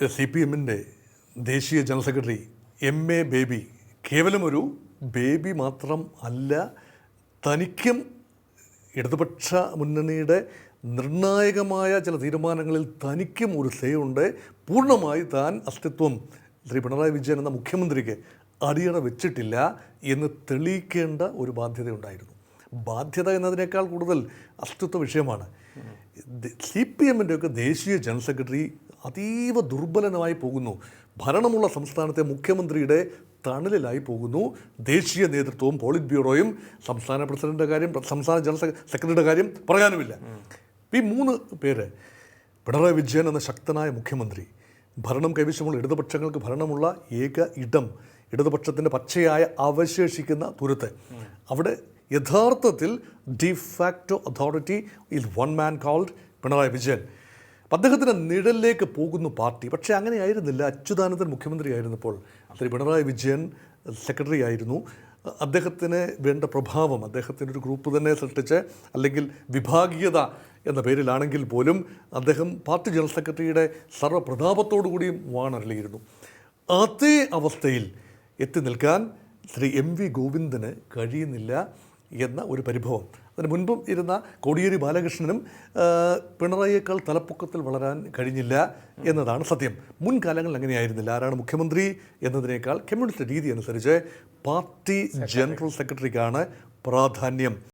C P എമ്മിന്റെ ദേശീയ general secretary M A Baby കേവലം ഒരു ബേബി മാത്രം അല്ല തനിക്കും ഇടതുപക്ഷ മുന്നണിയുടെ നിർണായകമായ ചില തീരുമാനങ്ങളിൽ തനിക്കും ഒരു സേ ഉണ്ട്. പൂർണമായി താൻ അസ്തിത്വം. ശ്രീ പിണറായി വിജയൻ എന്ന മുഖ്യമന്ത്രിക്ക് അടിയറ വെച്ചിട്ടില്ല എന്ന് തെളിയിക്കേണ്ട ഒരു ബാധ്യതയുണ്ടായിരുന്നു. ബാധ്യത എന്നതിനേക്കാൾ കൂടുതൽ അസ്തിത്വ വിഷയമാണ്. സി പി എമ്മിന്റെയൊക്കെ ദേശീയ ജനറൽ സെക്രട്ടറി അതീവ ദുർബലനമായി പോകുന്നു. ഭരണമുള്ള സംസ്ഥാനത്തെ മുഖ്യമന്ത്രിയുടെ തണലിലായി പോകുന്നു. ദേശീയ നേതൃത്വവും പോളിറ്റ് ബ്യൂറോയും സംസ്ഥാന പ്രസിഡന്റിന്റെ കാര്യം സംസ്ഥാന ജനറൽ സെക്രട്ടറിയുടെ കാര്യം പറയാനുമില്ല. ഈ മൂന്ന് പേര് പിണറായി വിജയൻ എന്ന ശക്തനായ മുഖ്യമന്ത്രി ഭരണം കൈവശമുള്ള ഇടതുപക്ഷങ്ങൾക്ക് ഭരണമുള്ള ഏക ഇടം ഇടതുപക്ഷത്തിന്റെ പച്ചയായ അവശേഷിക്കുന്ന തുരുത്ത്. അവിടെ യഥാർത്ഥത്തിൽ de facto authority is one man called Pinarayi Vijayan. അദ്ദേഹത്തിന്റെ നിഴലിലേക്ക് പോകുന്നു പാർട്ടി. പക്ഷേ അങ്ങനെയായിരുന്നില്ല അച്യുതാനന്ദൻ മുഖ്യമന്ത്രി ആയിരുന്നപ്പോൾ. ശ്രീ പിണറായി വിജയൻ സെക്രട്ടറി ആയിരുന്നു. അദ്ദേഹത്തിന് വേണ്ട പ്രഭാവം അദ്ദേഹത്തിന്റെ ഒരു ഗ്രൂപ്പ് തന്നെ സൃഷ്ടിച്ച് അല്ലെങ്കിൽ വിഭാഗീയത എന്ന പേരിലാണെങ്കിൽ പോലും അദ്ദേഹം പാർട്ടി ജനറൽ സെക്രട്ടറിയുടെ സർവപ്രതാപത്തോടു കൂടിയും വാണരളിയിരുന്നു. അതേ അവസ്ഥയിൽ എത്തി നിൽക്കാൻ ശ്രീ എം വി ഗോവിന്ദന് കഴിയുന്നില്ല. എന്ന ഒരു പരിഭവം. അതിന് മുൻപും ഇരുന്ന കോടിയേരി ബാലകൃഷ്ണനും പിണറായിയേക്കാൾ തലപ്പൊക്കത്തിൽ വളരാൻ കഴിഞ്ഞില്ല എന്നതാണ് സത്യം. മുൻകാലങ്ങളിൽ അങ്ങനെയായിരുന്നില്ല. ആരാണ് മുഖ്യമന്ത്രി എന്നതിനേക്കാൾ കമ്മ്യൂണിസ്റ്റ് രീതി അനുസരിച്ച് പാർട്ടി ജനറൽ സെക്രട്ടറിക്കാണ് പ്രാധാന്യം.